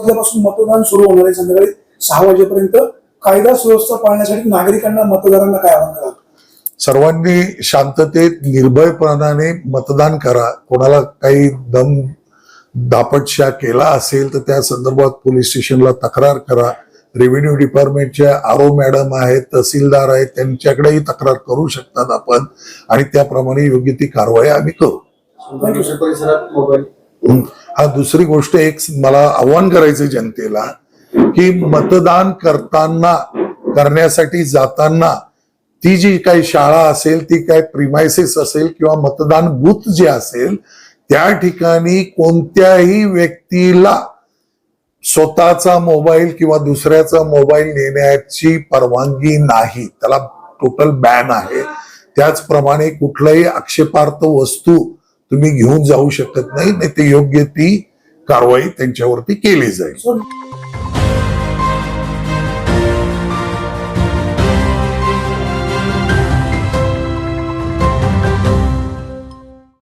वाजल्यापासून मतदान सुरू होणार आहे संध्याकाळी सहा वाजेपर्यंत. कायदा सुव्यवस्था पाळण्यासाठी नागरिकांना मतदारांना काय आवाहन कराल? सर्वांनी शांततेत निर्भयपणाने मतदान करा. कोणाला काही दम दापटशा केला असेल तर त्या संदर्भात पोलीस स्टेशनला तक्रार करा. रेव्हेन्यू डिपार्टमेंटच्या आरो मॅडम आहेत तहसीलदार आहेत त्यांच्याकडेही तक्रार करू शकतात आपण. आणि त्याप्रमाणे योग्य ती कारवाई आम्ही करू. हा दुसरी गोष्ट एक मला आव्हान करायचं जनतेला की मतदान करताना करण्यासाठी जाताना ती जी काही शाळा असेल ती काय प्रिमायसिस असेल किंवा मतदान बूथ जे असेल त्या ठिकाणी कोणत्याही व्यक्तीला स्वतःचा मोबाईल किंवा दुसऱ्याचा मोबाईल नेण्याची परवानगी नाही. त्याला टोटल बॅन आहे. त्याचप्रमाणे कुठलाही आक्षेपार्थ वस्तू तुम्ही घेऊन जाऊ शकत नाही नाही ते योग्य ती कारवाई त्यांच्यावरती केली जाईल.